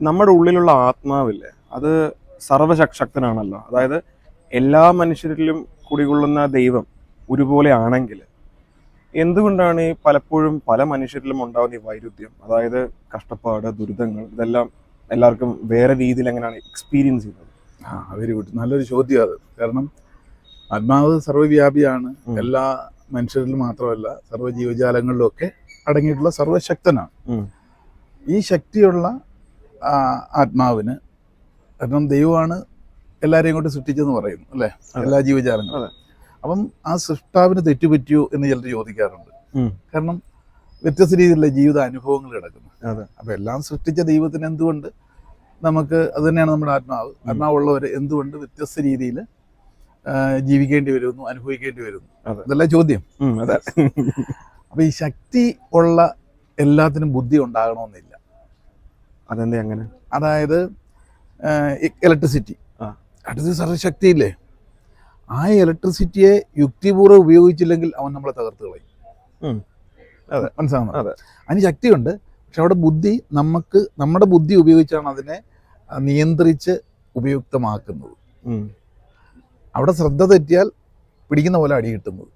നമ്മുടെ ഉള്ളിലുള്ള ആത്മാവില്ലേ അത് സർവശക്തനാണല്ലോ. അതായത് എല്ലാ മനുഷ്യരിലും കുടികൊള്ളുന്ന ദൈവം ഒരുപോലെ ആണെങ്കിൽ എന്തുകൊണ്ടാണ് ഈ പലപ്പോഴും പല മനുഷ്യരിലും ഉണ്ടാകുന്ന ഈ വൈരുദ്ധ്യം? അതായത് കഷ്ടപ്പാട് ദുരിതങ്ങൾ ഇതെല്ലാം എല്ലാവർക്കും വേറെ രീതിയിൽ എങ്ങനെയാണ് എക്സ്പീരിയൻസ് ചെയ്യുന്നത്? ആ വെരി ഗുഡ് നല്ലൊരു ചോദ്യമാണ് അത്. കാരണം ആത്മാവ് സർവവ്യാപിയാണ് എല്ലാ മനുഷ്യരിലും മാത്രമല്ല സർവ ജീവജാലങ്ങളിലും ഒക്കെ അടങ്ങിയിട്ടുള്ള സർവശക്തനാണ്. ഈ ശക്തിയുള്ള ആത്മാവിന്. കാരണം ദൈവമാണ് എല്ലാവരെയും കൊണ്ട് സൃഷ്ടിച്ചെന്ന് പറയുന്നു അല്ലേ? എല്ലാ ജീവജാലങ്ങളും. അപ്പം ആ സൃഷ്ടാവിന് തെറ്റുപറ്റിയോ എന്ന് ചിലർ ചോദിക്കാറുണ്ട്. കാരണം വ്യത്യസ്ത രീതിയിലുള്ള ജീവിത അനുഭവങ്ങൾ കിടക്കുന്നു. അപ്പം എല്ലാം സൃഷ്ടിച്ച ദൈവത്തിന് എന്തുകൊണ്ട് നമുക്ക് അത് തന്നെയാണ് നമ്മുടെ ആത്മാവ്? ആത്മാവുള്ളവർ എന്തുകൊണ്ട് വ്യത്യസ്ത രീതിയിൽ ജീവിക്കേണ്ടി വരുന്നു അനുഭവിക്കേണ്ടി വരുന്നു? അതല്ല ചോദ്യം. അപ്പൊ ഈ ശക്തി ഉള്ള എല്ലാത്തിനും ബുദ്ധി ഉണ്ടാകണമെന്നില്ല. അതെന്താ അങ്ങനെ? അതായത് ഇലക്ട്രിസിറ്റി. ഇലക്ട്രിസിറ്റി സർവശക്തിയില്ലേ ആ. ഇലക്ട്രിസിറ്റിയെ യുക്തിപൂർവം ഉപയോഗിച്ചില്ലെങ്കിൽ അവൻ നമ്മളെ തകർത്ത് കളയും. അതെ. മനസ്സിലാവുന്നു? അതെ. അതിന് ശക്തിയുണ്ട്. പക്ഷെ അവിടെ ബുദ്ധി നമുക്ക് നമ്മുടെ ബുദ്ധി ഉപയോഗിച്ചാണ് അതിനെ നിയന്ത്രിച്ച് ഉപയുക്തമാക്കുന്നത്. അവിടെ ശ്രദ്ധ തെറ്റിയാൽ പിടിക്കുന്ന പോലെ അടി കിട്ടുന്നത്.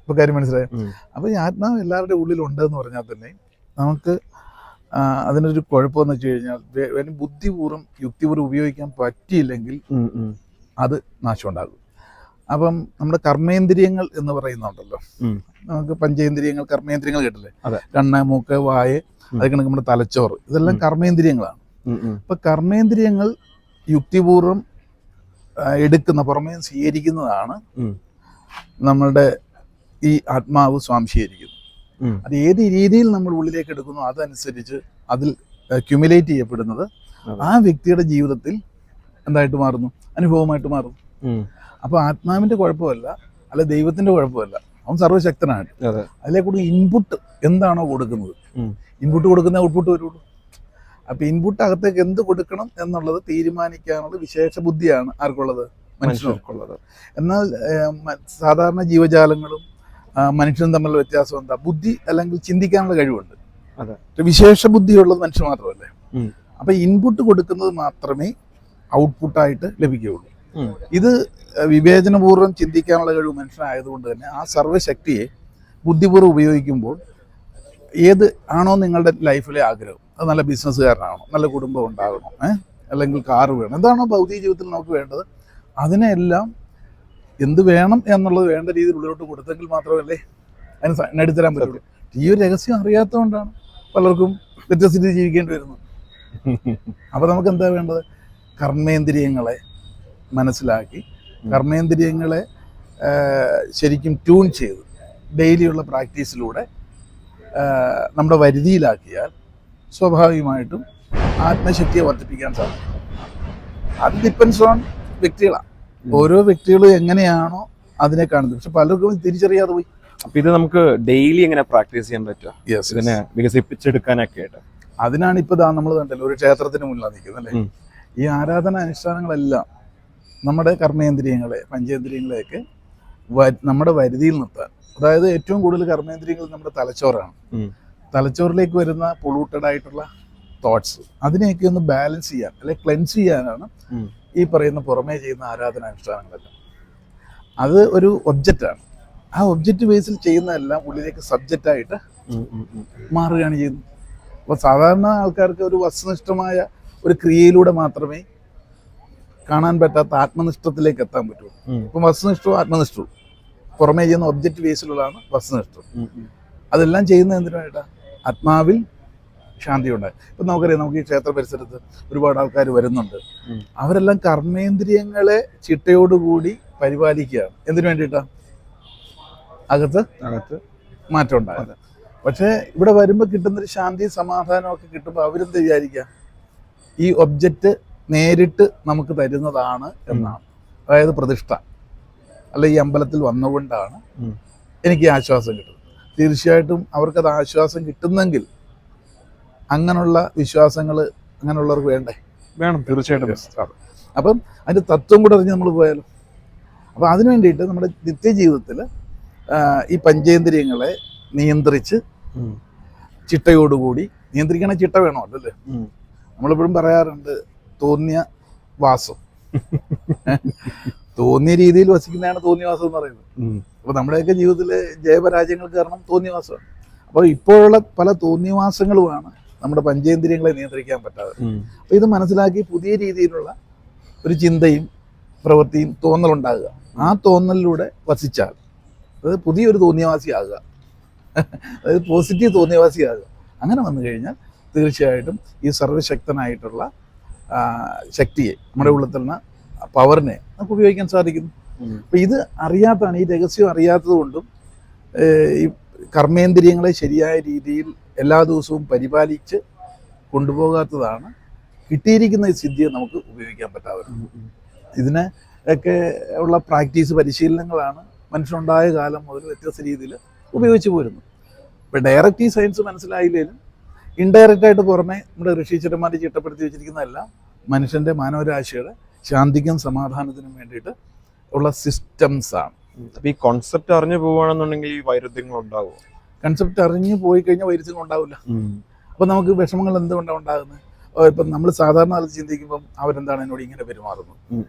ഇപ്പൊ കാര്യം മനസ്സിലായോ. അപ്പൊ ഈ ആത്മാവ് എല്ലാവരുടെ ഉള്ളിലുണ്ടെന്ന് പറഞ്ഞാൽ തന്നെ നമുക്ക് അതിനൊരു കുഴപ്പമെന്ന് വെച്ച് കഴിഞ്ഞാൽ വേറെ ബുദ്ധിപൂർവം യുക്തിപൂർവം ഉപയോഗിക്കാൻ പറ്റിയില്ലെങ്കിൽ. അത് നാശമുണ്ടാകും അപ്പം നമ്മുടെ കർമ്മേന്ദ്രിയങ്ങൾ എന്ന് പറയുന്നുണ്ടല്ലോ. നമുക്ക് പഞ്ചേന്ദ്രിയങ്ങൾ കർമ്മേന്ദ്രിയങ്ങൾ കേട്ടില്ലേ കണ്ണ മൂക്ക് വായ അത് കണക്ക് നമ്മുടെ തലച്ചോറ് ഇതെല്ലാം കർമ്മേന്ദ്രിയങ്ങളാണ്. അപ്പൊ കർമ്മേന്ദ്രിയങ്ങൾ യുക്തിപൂർവം എടുക്കുന്ന പുറമേ സ്വീകരിക്കുന്നതാണ്. നമ്മളുടെ ഈ ആത്മാവ് സ്വാംശീകരിക്കുന്നത്. അത് ഏത് രീതിയിൽ നമ്മൾ ഉള്ളിലേക്ക് എടുക്കുന്നു അതനുസരിച്ച് അതിൽ ക്യുമുലേറ്റ് ചെയ്യപ്പെടുന്നത് ആ വ്യക്തിയുടെ ജീവിതത്തിൽ എന്തായിട്ട് മാറുന്നു? അനുഭവമായിട്ട് മാറുന്നു. അപ്പൊ ആത്മാവിന്റെ കുഴപ്പമല്ല അല്ല ദൈവത്തിന്റെ കുഴപ്പമല്ല. അവൻ സർവശക്തനാണ് അതിലേക്ക് അതിലെ കൂടി ഇൻപുട്ട് എന്താണോ കൊടുക്കുന്നത്? ഇൻപുട്ട് കൊടുക്കുന്ന ഔട്ട്പുട്ട് വരുള്ളൂ. അപ്പൊ ഇൻപുട്ട് അകത്തേക്ക് എന്ത് കൊടുക്കണം എന്നുള്ളത് തീരുമാനിക്കാനുള്ള വിശേഷ ബുദ്ധിയാണ് ആർക്കുള്ളത്? മനുഷ്യർക്കുള്ളത്. എന്നാൽ സാധാരണ ജീവജാലങ്ങളും മനുഷ്യനും തമ്മിലുള്ള വ്യത്യാസം എന്താ? ബുദ്ധി അല്ലെങ്കിൽ ചിന്തിക്കാനുള്ള കഴിവുണ്ട്. വിശേഷ ബുദ്ധിയുള്ളത് മനുഷ്യൻ മാത്രമല്ലേ? അപ്പൊ ഇൻപുട്ട് കൊടുക്കുന്നത് മാത്രമേ ഔട്ട്പുട്ടായിട്ട് ലഭിക്കുകയുള്ളൂ. ഇത് വിവേചനപൂർവം ചിന്തിക്കാനുള്ള കഴിവ് മനുഷ്യനായതുകൊണ്ട് തന്നെ ആ സർവശക്തിയെ ബുദ്ധിപൂർവം ഉപയോഗിക്കുമ്പോൾ ഏത് ആണോ നിങ്ങളുടെ ലൈഫിലെ ആഗ്രഹം. അത് നല്ല ബിസിനസ്സുകാരനാണോ നല്ല കുടുംബം ഉണ്ടാകണം ഏഹ് അല്ലെങ്കിൽ കാറ് വേണം. എന്താണോ ഭൗതിക ജീവിതത്തിൽ നമുക്ക് വേണ്ടത്. അതിനെല്ലാം എന്ത് വേണം എന്നുള്ളത് വേണ്ട രീതിയിൽ ഉള്ളിലോട്ട് കൊടുത്തെങ്കിൽ മാത്രമല്ലേ അതിന് നേടിത്തരാൻ പറ്റുള്ളൂ. ഈ ഒരു രഹസ്യം അറിയാത്തതുകൊണ്ടാണ് പലർക്കും വ്യത്യസ്ത രീതിയിൽ ജീവിക്കേണ്ടി വരുന്നത്. അപ്പോൾ നമുക്ക് എന്താ വേണ്ടത്? കർമ്മേന്ദ്രിയങ്ങളെ മനസ്സിലാക്കി കർമ്മേന്ദ്രിയങ്ങളെ ശരിക്കും ട്യൂൺ ചെയ്ത് ഡെയിലിയുള്ള പ്രാക്ടീസിലൂടെ നമ്മുടെ വരുതിയിലാക്കിയാൽ സ്വാഭാവികമായിട്ടും ആത്മശക്തിയെ വർദ്ധിപ്പിക്കാൻ സാധിക്കും. അത് ഡിപ്പെൻസ് ഓൺ വ്യക്തികളാണ്. ഓരോ വ്യക്തികളും എങ്ങനെയാണോ അതിനെ കാണുന്നത്. പക്ഷെ പലർക്കും തിരിച്ചറിയാതെ പോയി. അപ്പൊ ഇത് നമുക്ക് ഡെയിലി എങ്ങനെ പ്രാക്ടീസ് ചെയ്യാൻ പറ്റുക ഇതിനെ വികസിപ്പിച്ചെടുക്കാനൊക്കെ ആയിട്ട്. അതിനാണ് ഇപ്പൊ നമ്മൾ കണ്ടല്ലോ ഒരു ക്ഷേത്രത്തിന് മുന്നിലാണ് നിൽക്കുന്നത് അല്ലേ? ഈ ആരാധന അനുഷ്ഠാനങ്ങളെല്ലാം നമ്മുടെ കർമ്മേന്ദ്രിയങ്ങളെ പഞ്ചേന്ദ്രിയങ്ങളെയൊക്കെ നമ്മുടെ വരുതിയിൽ നിർത്താൻ. അതായത് ഏറ്റവും കൂടുതൽ കർമ്മേന്ദ്രിയങ്ങൾ നമ്മുടെ തലച്ചോറാണ്. തലച്ചോറിലേക്ക് വരുന്ന പൊളൂട്ടഡ് ആയിട്ടുള്ള തോട്ട്സ് അതിനെയൊക്കെ ഒന്ന് ബാലൻസ് ചെയ്യാൻ അല്ലെ ക്ലെൻസ് ചെയ്യാനാണ്. ഈ പറയുന്ന പുറമേ ചെയ്യുന്ന ആരാധന അനുഷ്ഠാനങ്ങളെല്ലാം അത് ഒരു ഒബ്ജക്റ്റാണ് ആ ഒബ്ജക്റ്റ് ബേസിൽ ചെയ്യുന്നതെല്ലാം ഉള്ളിലേക്ക് സബ്ജക്റ്റായിട്ട്. മാറുകയാണ് ചെയ്യുന്നത്. അപ്പോൾ സാധാരണ ആൾക്കാർക്ക് ഒരു വസ്തുനിഷ്ഠമായ ഒരു ക്രിയയിലൂടെ മാത്രമേ കാണാൻ പറ്റാത്ത ആത്മനിഷ്ഠത്തിലേക്ക് എത്താൻ പറ്റുള്ളൂ. ഇപ്പം വസ്തുനിഷ്ഠവും ആത്മനിഷ്ഠവും. പുറമേ ചെയ്യുന്ന ഒബ്ജക്റ്റ് ബേസിലുള്ളതാണ് വസ്തുനിഷ്ഠം. അതെല്ലാം ചെയ്യുന്നത് എന്തിനായിട്ടാ ആത്മാവിൽ ശാന്തി ഉണ്ടായി ഇപ്പം നമുക്കറിയാം നമുക്ക് ഈ ക്ഷേത്ര പരിസരത്ത് ഒരുപാട് ആൾക്കാർ വരുന്നുണ്ട്. അവരെല്ലാം കർമ്മേന്ദ്രിയങ്ങളെ ചിട്ടയോടുകൂടി പരിപാലിക്കുകയാണ്. എന്തിനു വേണ്ടിയിട്ടാണ് അകത്ത് അകത്ത്. മാറ്റം ഉണ്ടായത്. പക്ഷേ ഇവിടെ വരുമ്പോൾ കിട്ടുന്നൊരു ശാന്തി സമാധാനമൊക്കെ കിട്ടുമ്പോൾ അവരെന്ത് വിചാരിക്കുക ഈ ഒബ്ജക്റ്റ് നേരിട്ട് നമുക്ക് തരുന്നതാണ് എന്നാണ്. അതായത് പ്രതിഷ്ഠ. അല്ല ഈ അമ്പലത്തിൽ വന്നുകൊണ്ടാണ് എനിക്ക് എനിക്ക് ആശ്വാസം കിട്ടുന്നത്. തീർച്ചയായിട്ടും അവർക്കത് ആശ്വാസം കിട്ടുന്നെങ്കിൽ അങ്ങനെയുള്ള വിശ്വാസങ്ങൾ അങ്ങനെയുള്ളവർക്ക് വേണ്ടേ? വേണം തീർച്ചയായിട്ടും. അപ്പം അതിന്റെ തത്വം കൂടെ അറിഞ്ഞ് നമ്മൾ പോയാലോ? അപ്പം അതിനു വേണ്ടിയിട്ട് നമ്മുടെ നിത്യജീവിതത്തിൽ ഈ പഞ്ചേന്ദ്രിയങ്ങളെ നിയന്ത്രിച്ച് ചിട്ടയോടുകൂടി നിയന്ത്രിക്കണ ചിട്ട വേണോ അല്ലല്ലേ? നമ്മളിപ്പോഴും പറയാറുണ്ട് തോന്നിയ വാസം. തോന്നിയ രീതിയിൽ വസിക്കുന്നതാണ് തോന്നിയവാസം എന്ന് പറയുന്നത്. അപ്പൊ അപ്പോൾ നമ്മുടെയൊക്കെ ജീവിതത്തിലെ ജയപരാജയങ്ങൾ കാരണം തോന്നിയവാസമാണ് അപ്പോൾ ഇപ്പോഴുള്ള പല തോന്നിയവാസങ്ങളുമാണ് നമ്മുടെ പഞ്ചേന്ദ്രിയങ്ങളെ നിയന്ത്രിക്കാൻ പറ്റാതെ. അപ്പൊ അപ്പോൾ ഇത് മനസ്സിലാക്കി പുതിയ രീതിയിലുള്ള ഒരു ചിന്തയും പ്രവൃത്തിയും തോന്നലുണ്ടാകുക. ആ തോന്നലിലൂടെ വസിച്ചാൽ അതായത് പുതിയൊരു തോന്നിയവാസിയാകുക. അതായത് പോസിറ്റീവ് തോന്നിയവാസിയാകുക. അങ്ങനെ വന്നു കഴിഞ്ഞാൽ തീർച്ചയായിട്ടും ഈ സർവശക്തനായിട്ടുള്ള ശക്തിയെ നമ്മുടെ ഉള്ളിൽ തന്നെ പവറിനെ നമുക്ക് ഉപയോഗിക്കാൻ സാധിക്കുന്നു അപ്പം ഇത് അറിയാത്തതാണ്. ഈ രഹസ്യം അറിയാത്തത് കൊണ്ടും ഈ കർമ്മേന്ദ്രിയങ്ങളെ ശരിയായ രീതിയിൽ എല്ലാ ദിവസവും പരിപാലിച്ച് കൊണ്ടുപോകാത്തതാണ് കിട്ടിയിരിക്കുന്ന ഈ സിദ്ധിയെ നമുക്ക് ഉപയോഗിക്കാൻ പറ്റാവുന്നത്. ഇതിന് ഒക്കെ ഉള്ള പ്രാക്ടീസ് പരിശീലനങ്ങളാണ് മനുഷ്യനുണ്ടായ കാലം മുതൽ വ്യത്യസ്ത രീതിയിൽ ഉപയോഗിച്ചു പോരുന്നു ഇപ്പം ഡയറക്റ്റ് ഈ സയൻസ് മനസ്സിലായില്ലെങ്കിലും ഇൻഡയറക്റ്റ് ആയിട്ട് പുറമെ നമ്മുടെ ഋഷീശ്വരന്മാർ ചിട്ടപ്പെടുത്തി വെച്ചിരിക്കുന്നതെല്ലാം മനുഷ്യന്റെ മാനവരാശിയുടെ ശാന്തിക്കും സമാധാനത്തിനും വേണ്ടിയിട്ട് ഉള്ള സിസ്റ്റംസാണ് ആണ്. അപ്പൊ ഈ കോൺസെപ്റ്റ് അറിഞ്ഞു പോവുകയാണെന്നുണ്ടെങ്കിൽ ഈ വൈരുദ്ധ്യങ്ങൾ ഉണ്ടാവും കൺസെപ്റ്റ് അറിഞ്ഞു പോയി കഴിഞ്ഞാൽ വൈരുദ്ധ്യം ഉണ്ടാവില്ല അപ്പോൾ നമുക്ക് വിഷമങ്ങൾ എന്തുകൊണ്ടാണ് ഉണ്ടാകുന്നത് ഇപ്പം നമ്മൾ സാധാരണ അത് ചിന്തിക്കുമ്പം അവരെന്താണ് എന്നോട് ഇങ്ങനെ പെരുമാറുന്നത്?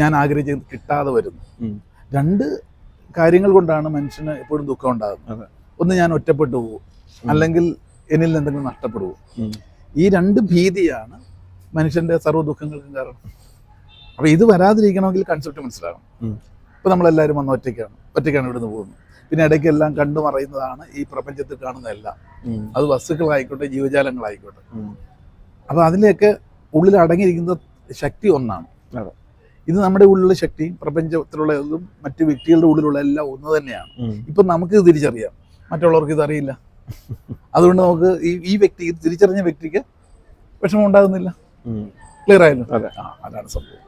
ഞാൻ ആഗ്രഹിച്ചത് കിട്ടാതെ വരുന്നു. രണ്ട് കാര്യങ്ങൾ കൊണ്ടാണ് മനുഷ്യന് എപ്പോഴും ദുഃഖം ഉണ്ടാകുന്നത്. ഒന്ന് ഞാൻ ഒറ്റപ്പെട്ടു പോകും. അല്ലെങ്കിൽ എന്നിൽ നിന്ന് എന്തെങ്കിലും നഷ്ടപ്പെടുവോ? ഈ രണ്ട് ഭീതിയാണ് മനുഷ്യന്റെ സർവ ദുഃഖങ്ങൾക്കും കാരണം. അപ്പൊ ഇത് വരാതിരിക്കണമെങ്കിൽ കൺസെപ്റ്റ് മനസ്സിലാകണം. ഇപ്പൊ നമ്മളെല്ലാവരും വന്ന് ഒറ്റയ്ക്കാണ്. ഒറ്റയ്ക്കാണ് ഇവിടുന്ന് പോകുന്നത്. പിന്നെ ഇടയ്ക്കെല്ലാം കണ്ടു മറയുന്നതാണ് ഈ പ്രപഞ്ചത്തിൽ കാണുന്നതെല്ലാം അത് വസ്തുക്കളായിക്കോട്ടെ ജീവജാലങ്ങളായിക്കോട്ടെ അപ്പൊ അതിലേക്ക് ഉള്ളിൽ അടങ്ങിയിരിക്കുന്ന ശക്തി ഒന്നാണ്. ഇത് നമ്മുടെ ഉള്ളിലുള്ള ശക്തിയും പ്രപഞ്ചത്തിലുള്ളതും മറ്റു വ്യക്തികളുടെ ഉള്ളിലുള്ള എല്ലാം ഒന്ന് തന്നെയാണ്. ഇപ്പം നമുക്ക് ഇത് തിരിച്ചറിയാം. മറ്റുള്ളവർക്ക് ഇത് അറിയില്ല. അതുകൊണ്ട് നമുക്ക് ഈ ഈ വ്യക്തി ഇത് തിരിച്ചറിഞ്ഞ വ്യക്തിക്ക് വിഷമം ഉണ്ടാകുന്നില്ല. ക്ലിയർ ആയല്ലോ? അതെ. അതാണ് സംഭവം.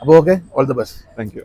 അപ്പോൾ okay all the best thank you